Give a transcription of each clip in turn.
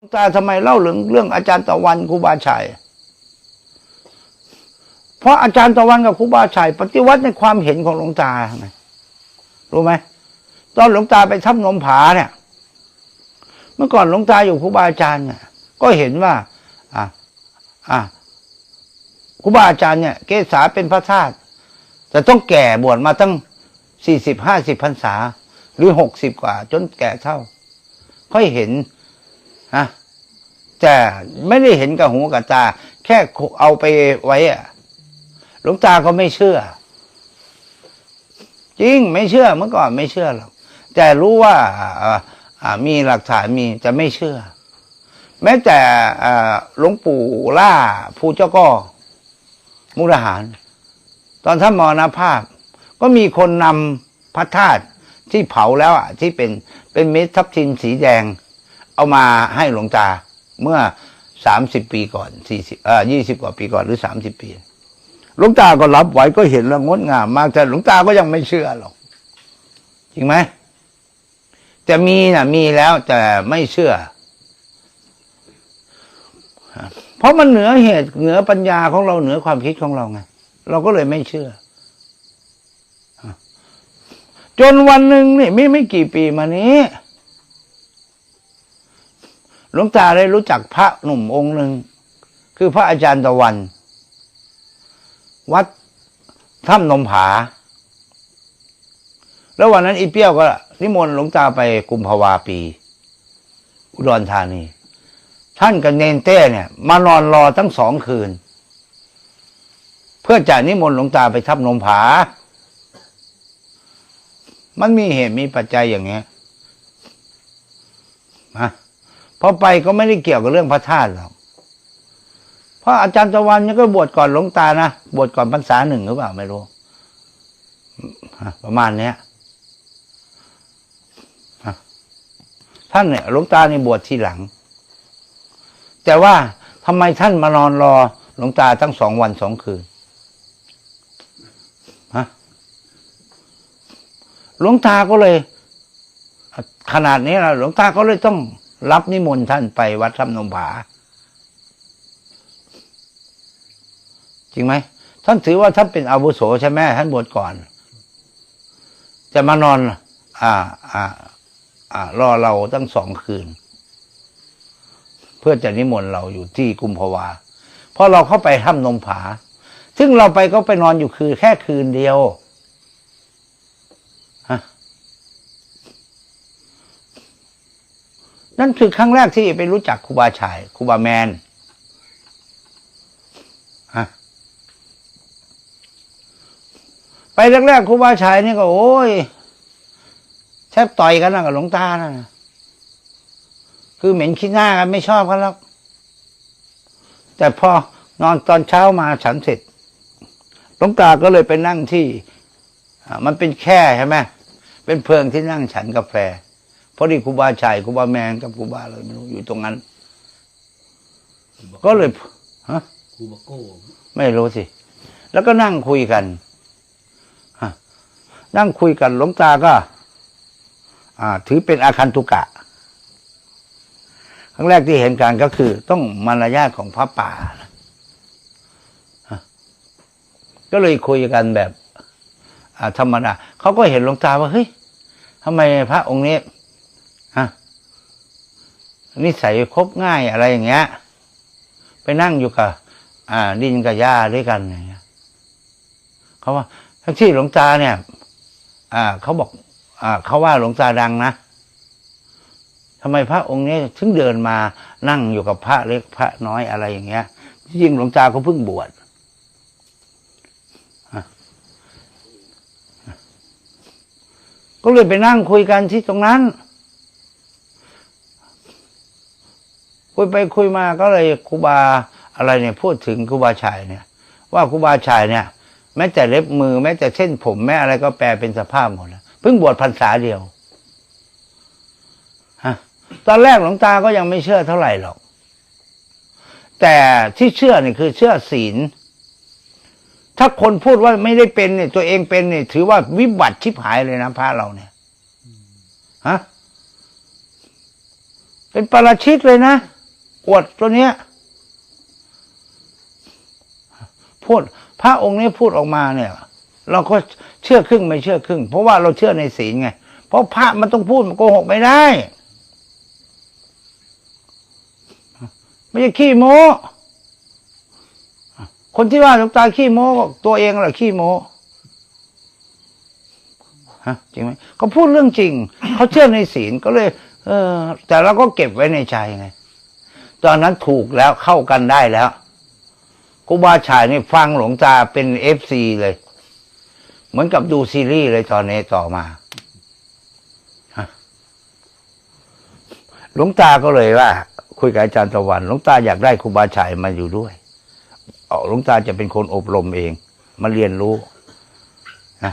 หลวงตาทำไมเล่าเรื่องเรื่องอาจารย์ตะวันครูบาชัย เพราะอาจารย์ตะวันกับครูบาชัย ปฏิวัติในความเห็นของหลวงตาไงรู้ไหมตอนหลวงตาไปทับนมผาเนี่ย เมื่อก่อนหลวงตาอยู่ครูบาอาจารย์เนี่ยก็เห็นว่า อะอะครูบาอาจารย์เนี่ย เกษาเป็นพระธาตุจะต้องแก่บวชมาตั้งสี่สิบห้าสิบพรรษา หรือหกสิบกว่า จนแก่เท่า ค่อยเห็น ฮะแต่ไม่ได้เห็นกับหูกับตา แค่เอาไปไว้อะหลวงตาก็ไม่เชื่อ จริงไม่เชื่อเมื่อก่อนไม่เชื่อหรอกแต่รู้ว่าอ่ามีหลักฐานมีจะไม่เชื่อ แม้แต่อ่าหลวงปู่ล่าภูเจ้าก็มุกดาหาร ตอนท่านมรณภาพ ก็มีคนนำพระธาตุที่เผาแล้วอะที่เป็นเป็นเม็ดทับทิมสีแดง เอามาให้หลวงตาเมื่อสามสิบปีก่อนสี่สิบเอ่อยี่สิบกว่าปีก่อนหรือสามสิบปีหลวงตาก็รับไว้ก็เห็นแล้วงดงามมากแต่หลวงตาก็ยังไม่เชื่อหรอกจริงไหมแต่มีนะมีแล้วแต่ไม่เชื่อ เพราะมันเหนือเหตุเหนือปัญญาของเราเหนือความคิดของเราไงเราก็เลยไม่เชื่อ จนวันหนึ่งนี่ไม่ไม่กี่ปีมานี้ หลวงตาได้รู้จักพระหนุ่มองค์หนึ่งคือพระอาจารย์ตะวัน วัดถ้ำนมผา แล้ววันนั้นอีเปี้ยวก็นิมนต์หลวงตาไปกุมภาวาปี อุดรธานี ท่านกับเนนเต้เนี่ย มานอนรอทั้งสองคืน เพื่อจะนิมนต์หลวงตาไปทับนมผา มันมีเหตุมีปัจจัยอย่างเงี้ยนะ พอไปก็ไม่ได้เกี่ยวกับเรื่องพระธาตุหรอกเพราะอาจารย์ตะวันเนี่ก็บวชก่อนหลวงตานะบวชก่อนพรรษาหนึ่งหรือเปล่าไม่รู้ประมาณเนี้ยท่านเนี่ยหลวงตานี่บวชทีหลัง แต่ว่าทำไมท่านมานอนรอหลวงตาทั้งสองวันสองคืนฮะหลวงตาก็เลย ขนาดนี้นะหลวงตาก็เลยต้อง รับนิมนต์ท่านไปวัดถ้ำนมผาจริงไหมท่านถือว่าท่านเป็นอาวุโสใช่ไหมท่านบวชก่อน จะมานอน อ่า อ่า อ่า รอเราตั้งสองคืน เพื่อจะนิมนต์เราอยู่ที่กุมภาวาพอเราเข้าไปถ้ำนมผา ซึ่งเราไปก็ไปนอนอยู่คืนแค่คืนเดียวฮะ นั่นคือครั้งแรกที่ไปรู้จักครูบาชายครูบาแมนไปแรกๆครูบาชัยนี่ก็ โอ้ยแทบต่อยกันนะกับหลวงตานะคือเหม็นขี้หน้ากันไม่ชอบกันแล้วแต่พอนอนตอนเช้ามาฉันเสร็จหลวงตาก็เลยไปนั่งที่มันเป็นแค่ใช่ไหมเป็นเพิงที่นั่งฉันกาแฟ พอดีครูบาชัยครูบาแมนกับครูบาเลยไม่รู้อยู่ตรงนั้น ก็เลยฮะครูบาโก้ไม่รู้สิ แล้วก็นั่งคุยกันนั่งคุยกันหลวงตาก็อ่าถือเป็นอาคันตุกะ ครั้งแรกที่เห็นกันก็คือ ต้องมารยาทของพระป่า ก็เลยคุยกันแบบธรรมดาเขาก็เห็นหลวงตาว่าเฮ้ยทำไมพระองค์นี้ นิสัยคบง่ายอะไรอย่างเงี้ย ไปนั่งอยู่กับอ่า ดินกับหญ้าด้วยกันอย่างเงี้ยเขาว่าทั้งที่หลวงตาเนี่ย อ่าเขาบอก อ่าเขาว่าหลวงตาดังนะทำไมพระองค์นี้ถึงเดินมานั่งอยู่กับพระเล็กพระน้อยอะไรอย่างเงี้ยที่จริงหลวงตาเขาเพิ่งบวชก็เลยไปนั่งคุยกันที่ตรงนั้น คุยไปคุยมาก็เลยครูบาอะไรเนี่ยพูดถึงครูบาชัยเนี่ย ว่าครูบาชัยเนี่ย แม้แต่เล็บมือแม้แต่เส้นผมแม้อะไรก็แปลเป็นสภาพหมดแล้วเพิ่งบวชพรรษาเดียวฮะตอนแรกหลวงตาก็ยังไม่เชื่อเท่าไหร่หรอก แต่ที่เชื่อเนี่ยคือเชื่อศีล ถ้าคนพูดว่าไม่ได้เป็นเนี่ย ตัวเองเป็นเนี่ย ถือว่าวิบัติชิบหายเลยนะพระเราเนี่ยฮะเป็นปราชิกเลยนะ อวดตัวเนี้ยพูดพระองค์นี้พูดออกมาเนี่ย เราก็เชื่อครึ่งไม่เชื่อครึ่ง เพราะว่าเราเชื่อในศีลไง เพราะพระมันต้องพูดมันโกหกไม่ได้ไม่ใช่ขี้โม้คนที่ว่าหลวงตาขี้โม้ตัวเองแหละขี้โม้ฮะจริงไหมเขาพูดเรื่องจริง เขาเชื่อในศีลก็เลย เออ แต่เราก็เก็บไว้ในใจไง ตอนนั้นถูกแล้วเข้ากันได้แล้วครูบาชายนี่ฟังหลวงตาเป็นเอฟซีเลย เหมือนกับดูซีรีส์เลยตอนนี้ต่อมาหลวงตาก็เลยว่า คุยกับอาจารย์ตะวันหลวงตาอยากได้ครูบาชายมาอยู่ด้วยหลวงตาจะเป็นคนอบรมเอง มาเรียนรู้นะ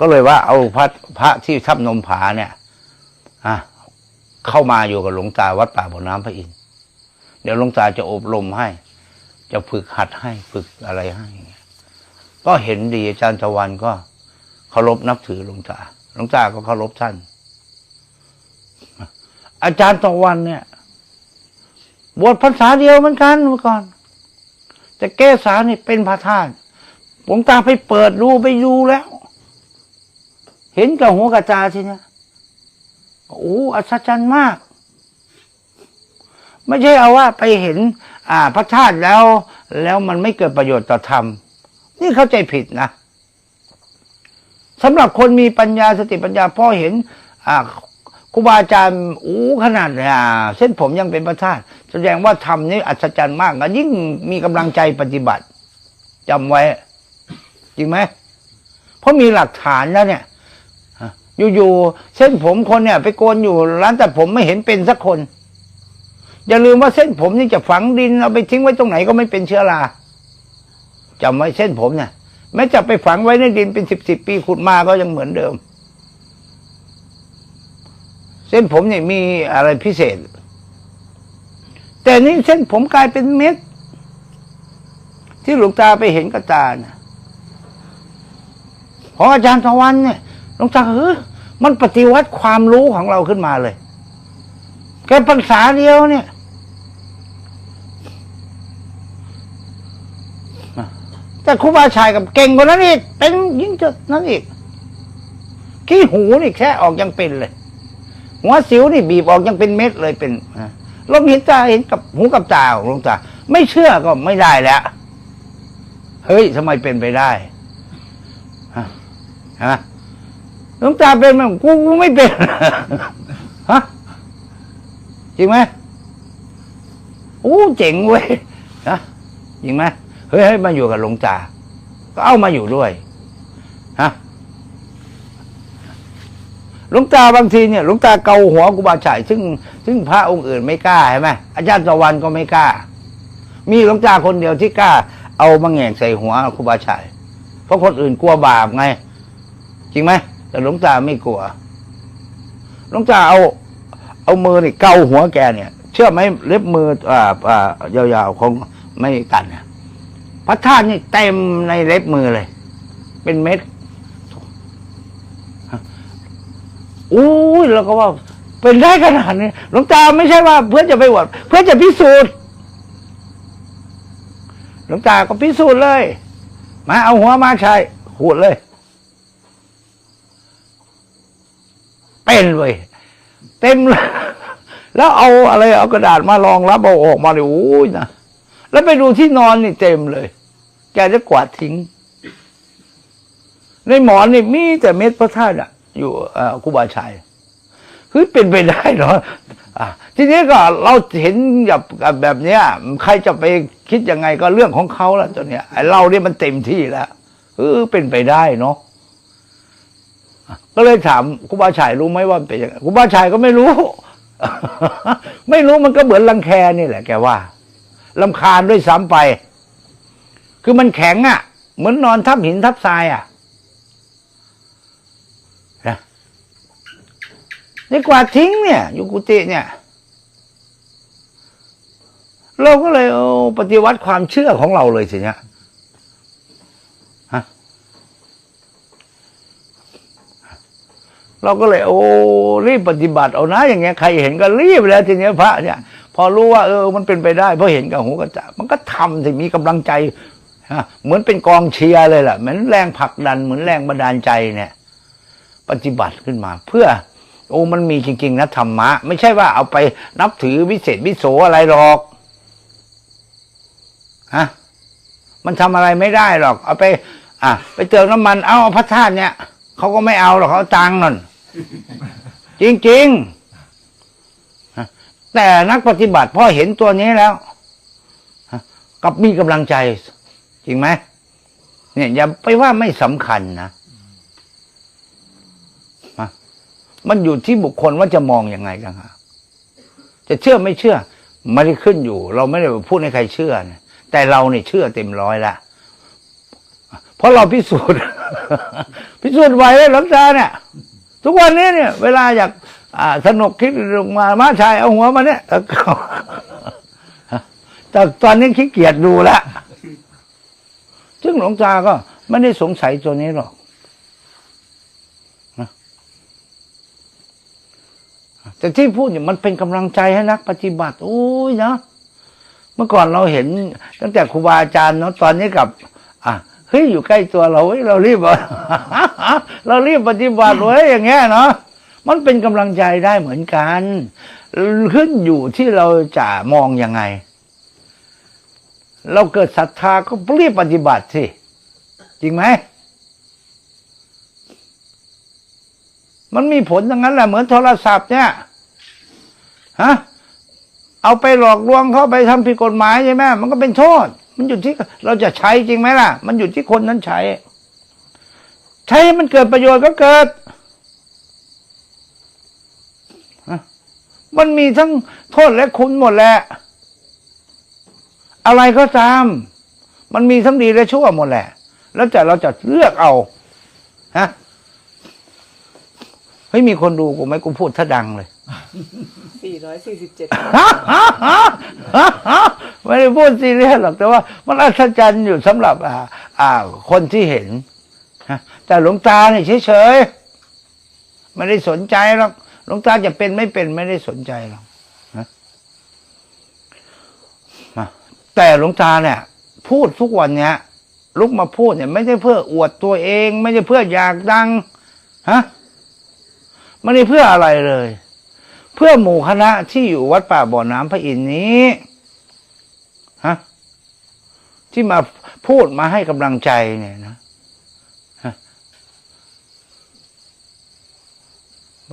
ก็เลยว่า เอาพระพระที่ทับนมผาเนี่ยอะเข้ามาอยู่กับหลวงตาวัดป่าบ่อน้ำพระอินทร์ เดี๋ยวหลวงตาจะอบรมให้ จะฝึกหัดให้ฝึกอะไรให้ ก็เห็นดีอาจารย์ตะวันก็เคารพนับถือหลวงตาหลวงตาก็เคารพท่าน อาจารย์ตะวันเนี่ยบวชพรรษาเดียวเหมือนกันเมื่อก่อน แต่แก้สานี่เป็นพระธาตุหลวงตาไปเปิดดูไปดูแล้ว เห็นกับหัวกระตาทีเนี้ยโอ้อัศจรรย์มาก ไม่ใช่เอาว่าไปเห็นอ่าพระธาตุแล้ว แล้วมันไม่เกิดประโยชน์ต่อธรรม นี่เข้าใจผิดนะสำหรับคนมีปัญญาสติปัญญาพอเห็นอ่าครูบาอาจารย์อู้ขนาดเนี่ยอ่าเส้นผมยังเป็นพระธาตุแสดงว่าธรรมนี่อัศจรรย์มากนะยิ่งมีกำลังใจปฏิบัติจำไว้ จริงไหมเพราะมีหลักฐานแล้วเนี่ยอยู่ๆเส้นผมคนเนี่ย ไปโกนอยู่ร้านแต่ผมไม่เห็นเป็นสักคน อย่าลืมว่าเส้นผมนี่จะฝังดินเอาไปทิ้งไว้ตรงไหนก็ไม่เป็นเชื้อราจำไว้เส้นผมเนี่ยแม้จะไปฝังไว้ในดินเป็นสิบสิบปีขุดมาก็ยังเหมือนเดิม เส้นผมเนี่ยมีอะไรพิเศษ แต่นี่เส้นผมกลายเป็นเม็ด ที่หลวงตาไปเห็นกระตานะของอาจารย์ทวันเนี่ยหลวงตาเฮ้ยมันปฏิวัติความรู้ของเราขึ้นมาเลยแค่ภาษาเดียวเนี่ย แต่ครูบาชายกับเก่งกว่านั้นอีกเป็นยิ่งจะนั้นอีกขี้หูนี่แค่ออกยังเป็นเลย หัวสิวนี่บีบออกยังเป็นเม็ดเลยเป็นนะลองเห็นตาเห็นกับหูกับตาของหลวงตาไม่เชื่อก็ไม่ได้แล้วเฮ้ยทำไมเป็นไปได้ฮะฮะหลวงตาเป็นไหมกูไม่เป็นฮะจริงไหมโอ้เจ๋งเว้ยนะจริงไหม ฮ้ยให้มาอยู่กับหลวงตา ก็เอามาอยู่ด้วยฮะหลวงตาบางทีเนี่ยหลวงตาเกาหัวกูบาฉายซึ่งซึ่งพระองค์อื่นไม่กล้าใช่ไหมอาจารย์ตะวันก็ไม่กล้า มีหลวงตาคนเดียวที่กล้า เอามาแหงใส่หัวครูบาฉายเพราะคนอื่นกลัวบาปไง จริงไหมแต่หลวงตาไม่กลัวหลวงตาเอา เอามือนี่เกาหัวแกเนี่ย เชื่อไหมเล็บมืออ่าอ่ายาวๆของไม่ตันเนี่ย พระธาตุนี่เต็มในเล็บมือเลย เป็นเม็ดอุ้ยเราก็ว่า เป็นได้ขนาดนี้หลวงตาไม่ใช่ว่า เพื่อจะไปบวชเพื่อจะพิสูจน์หลวงตาก็พิสูจน์เลย มาเอาหัวมาใช้ขูดเลย เป็นเว้ยเต็มแล้วเอาอะไรเอากระดาษมารองรับเอาออกมาเลยโอ้ยนะ แล้วไปดูที่นอนนี่เต็มเลย แกจะกวาดทิ้ง ในหมอนนี่มีแต่เม็ดพระธาตุอะอยู่อ่อครูบาชัยคือเป็นไปได้เหรอทีนี้ก็เราเห็นแบบแบบเนี้ย ใครจะไปคิดยังไงก็เรื่องของเขาล้วตัวเนี้ยไอเราเนี่ยมันเต็มที่แล้วเออเป็นไปได้เนาะก็เลยถามครูบาชัยรู้ไหมว่าเป็นยังไงครูบาชัยก็ไม่รู้ ไม่รู้มันก็เหมือนรังแคนี่แหละ แกว่า ลำคาญด้วยซ้ำไป คือมันแข็งอะ่ะ เหมือนนอนทับหินทับทรายอะ่ะนะนี่กว่าทิ้งเนี่ยอยู่กุฏิเนี่ย เราก็เลยปฏิวัติความเชื่อของเราเลยสิเนี่ยเราก็เลยโอ้รีบปฏิบัติเอานะ อย่างเงี้ยใครเห็นก็รีบแล้วทีเนี้ยพระเนี่ย พอรู้ว่าเออมันเป็นไปได้เพราะเห็นกับหูกับตามันก็ทำถึงมีกำลังใจเหมือนเป็นกองเชียร์เลยแหละเหมือนแรงผลักดันเหมือนแรงบันดาลใจเนี่ย ปฏิบัติขึ้นมา เพื่อ โอ้มันมีจริง ๆนะธรรมะ ไม่ใช่ว่าเอาไปนับถือวิเศษวิโสอะไรหรอกฮะมันทำอะไรไม่ได้หรอก เอาไป อะ ไปเติมน้ำมันเอาพระธาตุเนี่ยเขาก็ไม่เอาหรอกเขาตังนั่นจริง ๆ แต่นักปฏิบัติพอเห็นตัวนี้แล้วกับมีกำลังใจ จริงไหมเนี่ยอย่าไปว่าไม่สำคัญนะมันอยู่ที่บุคคลว่าจะมองยังไงกันฮะจะเชื่อไม่เชื่อไม่ได้ขึ้นอยู่ เราไม่ได้พูดให้ใครเชื่อนะแต่เราเนี่ยเชื่อเต็มร้อยละเพราะเราพิสูจน์ พิสูจน์ไว้แล้วหลังตาเนี่ย ทุกวันนี้เนี่ย เวลาอยาก สนุกคิดลงมามาชายเอาหัวมาเนี่ยแต่ตอนนี้ขี้เกียจดูแล้วซึ่งหลวงตาก็ไม่ได้สงสัยตัวนี้หรอกนะแต่ที่พูดเนี่ยมันเป็นกำลังใจให้นักปฏิบัติโอ้ยนะเมื่อก่อนเราเห็น ตั้งแต่ครูบาอาจารย์เนาะตอนนี้กับ อะเฮ้ยอยู่ใกล้ตัวเราเฮ้ยเรารีบเรารีบปฏิบัติเว้ยอย่างเงี้ยเนาะ มันเป็นกำลังใจได้เหมือนกัน ขึ้นอยู่ที่เราจะมองยังไง เราเกิดศรัทธาก็รีบปฏิบัติสิ จริงไหม มันมีผลอย่างนั้นแหละเหมือนโทรศัพท์เนี่ยฮะเอาไปหลอกลวงเขาไปทำผิดกฎหมายใช่ไหมมันก็เป็นโทษ มันอยู่ที่เราจะใช้จริงไหมล่ะ มันอยู่ที่คนนั้นใช้ ใช้มันเกิดประโยชน์ก็เกิดฮะ มันมีทั้งโทษและคุณหมดแหละ อะไรก็ตาม มันมีทั้งดีและชั่วหมดแหละ แล้วแต่เราจะเลือกเอา ฮะ เฮ้ยมีคนดูกูไหมกูพูดถ้าดังเลย447ไม่ได้พูดซีเรียสหรอก แต่ว่า มันอัศจรรย์อยู่สำหรับ อ่า อ่า คนที่เห็นฮะแต่หลวงตาเนี่ยเฉยๆ ไม่ได้สนใจหรอก หลวงตาจะเป็นไม่เป็นไม่ได้สนใจหรอกนะแต่หลวงตาเนี่ย พูดทุกวันเนี้ยลุกมาพูดเนี่ย ไม่ใช่เพื่ออวดตัวเอง ไม่ใช่เพื่ออยากดังฮะไม่ได้เพื่ออะไรเลย เพื่อหมู่คณะที่อยู่วัดป่าบ่อน้ำพระอินทร์นี้ฮะที่มาพูดมาให้กำลังใจเนี่ยนะ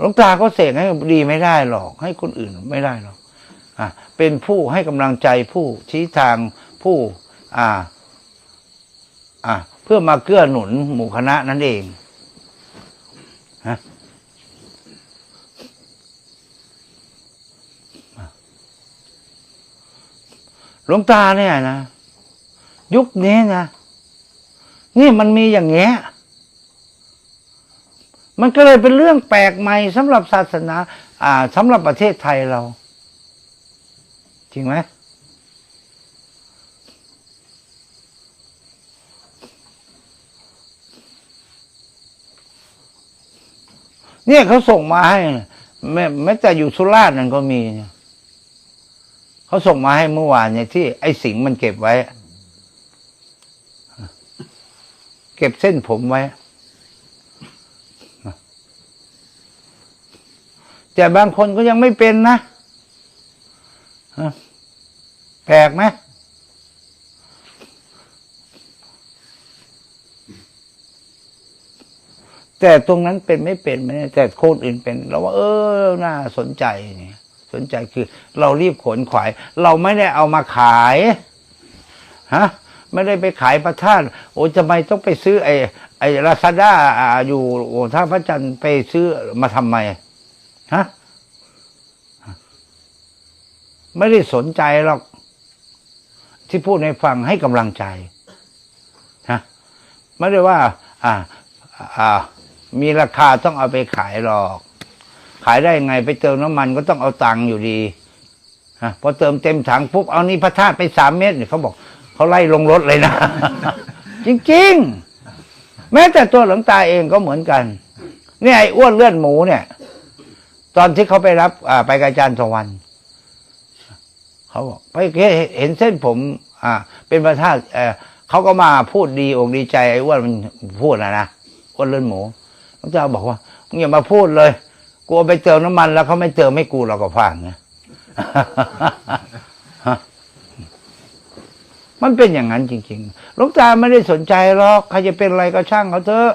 หลวงตาก็เสกให้ดีไม่ได้หรอก ให้คนอื่นไม่ได้หรอกอะเป็นผู้ให้กำลังใจผู้ชี้ทางผู้ อ่า อ่าเพื่อมาเกื้อหนุนหมู่คณะนั่นเองฮะหลวงตาเนี่ยนะ ยุคนี้นะ นี่มันมีอย่างเงี้ย มันก็เลยเป็นเรื่องแปลกใหม่สำหรับศาสนา อ่าสำหรับประเทศไทยเรา จริงไหมเนี่ยเขาส่งมาให้แม้แม้แต่อยู่สุราษฎร์นั่นก็มีเนี่ยเขาส่งมาให้เมื่อวานเนี่ยที่ไอ้สิงห์มันเก็บไว้ เก็บเส้นผมไว้ แต่บางคนก็ยังไม่เป็นนะแปลกไหมแต่ตรงนั้นเป็นไม่เป็นไม่แต่คนอื่นเป็น เราว่า เออน่าสนใจนี่สนใจคือ เรารีบขนขวาย เราไม่ได้เอามาขายฮะไม่ได้ไปขายประทานโอ้จะไมต้องไปซื้อไอ้ไอ้ลาซาด้าอยู่โอ้ท่าพระจันทร์ไปซื้อมาทำไม ฮะไม่ได้สนใจหรอก ที่พูดให้ฟังให้กำลังใจฮะไม่ได้ว่า อ่า อ่า มีราคาต้องเอาไปขายหรอก ขายได้ไงไปเติมน้ำมันก็ต้องเอาตังค์อยู่ดีฮะพอเติมเต็มถังปุ๊บเอานี่พระธาตุไปสามเมตรเนี่ยเขาบอกเขาไล่ลงรถเลยนะ จริง ๆ แม้แต่ตัวหลวงตาเองก็เหมือนกัน เนี่ยไอ้อ้วนเลือดหมูเนี่ย ตอนที่เขาไปรับอ่าไปกับอาจารย์สวรรค์เขาบอกไปเห็นเส้นผม อ่า เป็นประธานเออเขาก็มาพูดดีอกดีใจไอ้อ้วนมันพูดนะนะอ้วนเลือดหมูพระเจ้าบอกว่ามึงอย่ามาพูดเลยกูเอาไปเติมน้ำมันแล้วเขาไม่เติมให้กูเราก็ฟังนะมันเป็นอย่างนั้นจริงๆหลวงตาไม่ได้สนใจหรอกใครจะเป็นอะไรก็ช่างเขาเถอะ